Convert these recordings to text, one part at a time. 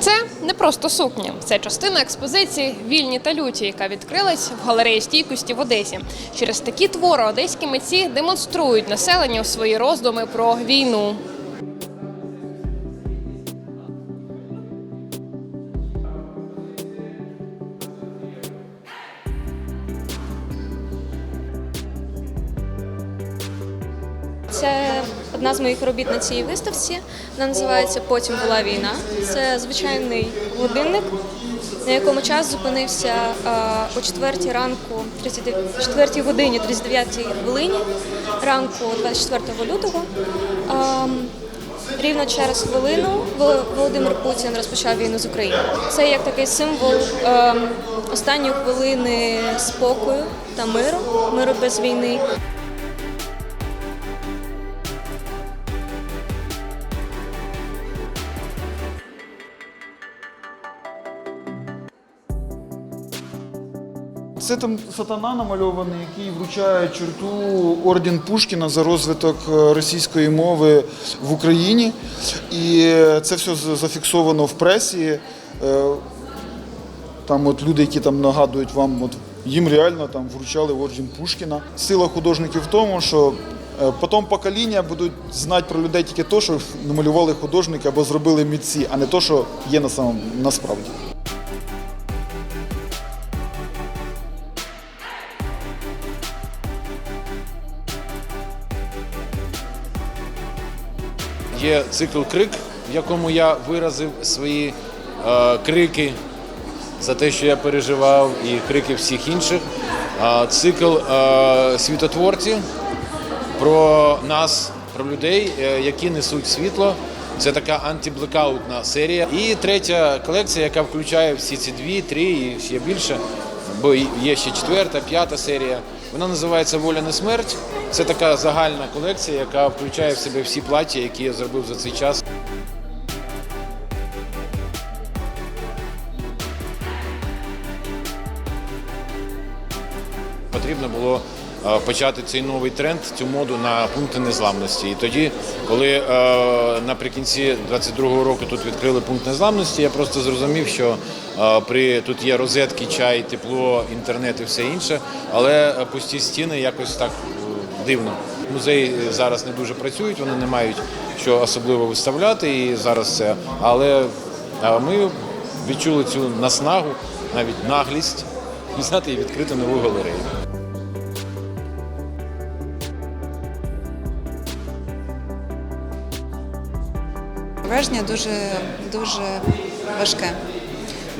Це не просто сукня, це частина експозиції Вільні та люті, яка відкрилась в галереї стійкості в Одесі. Через такі твори одеські митці демонструють населенню свої роздуми про війну. Це одна з моїх робіт на цій виставці. Вона називається Потім була війна. Це звичайний годинник, на якому час зупинився о 4 ранку, 39 4 годині 39 хвилині ранку 24 лютого. Рівно через хвилину Володимир Путін розпочав війну з Україною. Це як такий символ останньої хвилини спокою та миру, миру без війни. Це там сатана намальований, який вручає черту орден Пушкіна за розвиток е, російської мови в Україні. І це все зафіксовано в пресі. Е, Там от люди, які там нагадують вам, от їм реально там вручали орден Пушкіна. Сила художників в тому, що е, потім покоління будуть знати про людей тільки те, що намалювали художники або зробили митці, а не те, що є на самом насправді. Є цикл Крик, в якому я виразив свої е, крики за те, що я переживав, і крики всіх інших. А цикл е, світотворці про нас, про людей, е, які несуть світло. Це така антиблекаутна серія. І третя колекція, яка включає всі ці дві, три і ще більше, бо є ще четверта, п'ята серія. Вона називається Воля не смерть. Це така загальна колекція, яка включає в себе всі плаття, які я зробив за цей час. Потрібно було е, почати цей новий тренд, цю моду на пункти незламності. І тоді, коли е, наприкінці 22-го року тут відкрили пункт незламності, я просто зрозумів, що е, при тут є розетки, чай, тепло, інтернет і все інше, але пусті стіни якось так дивно. Музеї зараз не дуже працюють, вони не мають що особливо виставляти і зараз це. Але ми відчули цю наснагу, навіть наглість, взяти і відкрити нову галерею. Враження дуже дуже важке.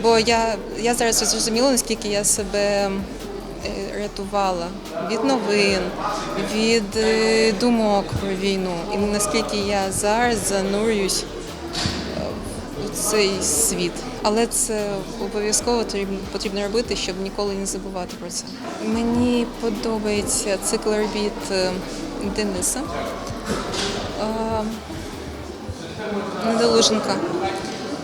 Бо я, я зараз зрозуміла, наскільки я себе рятувала від новин, від е, думок про війну. І наскільки я зараз занурююсь е, у цей світ. Але це обов'язково потрібно- робити, щоб ніколи не забувати про це. Мені подобається цикл робіт е, Дениса. Е, Недолуженка.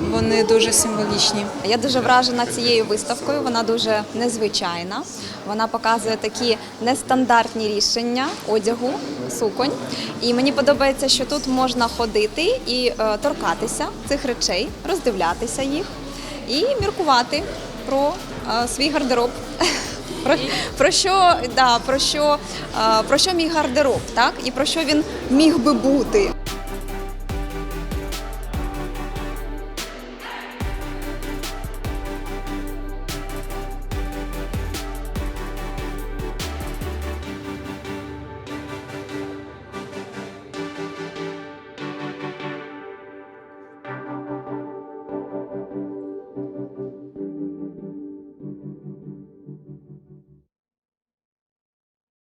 Вони дуже символічні. Я дуже вражена цією виставкою. Вона дуже незвичайна. Вона показує такі нестандартні рішення одягу, суконь. І мені подобається, що тут можна ходити і е, торкатися цих речей, роздивлятися їх і міркувати про е, свій гардероб. Про, про що да, про що, е, про що мій гардероб, так і про що він міг би бути.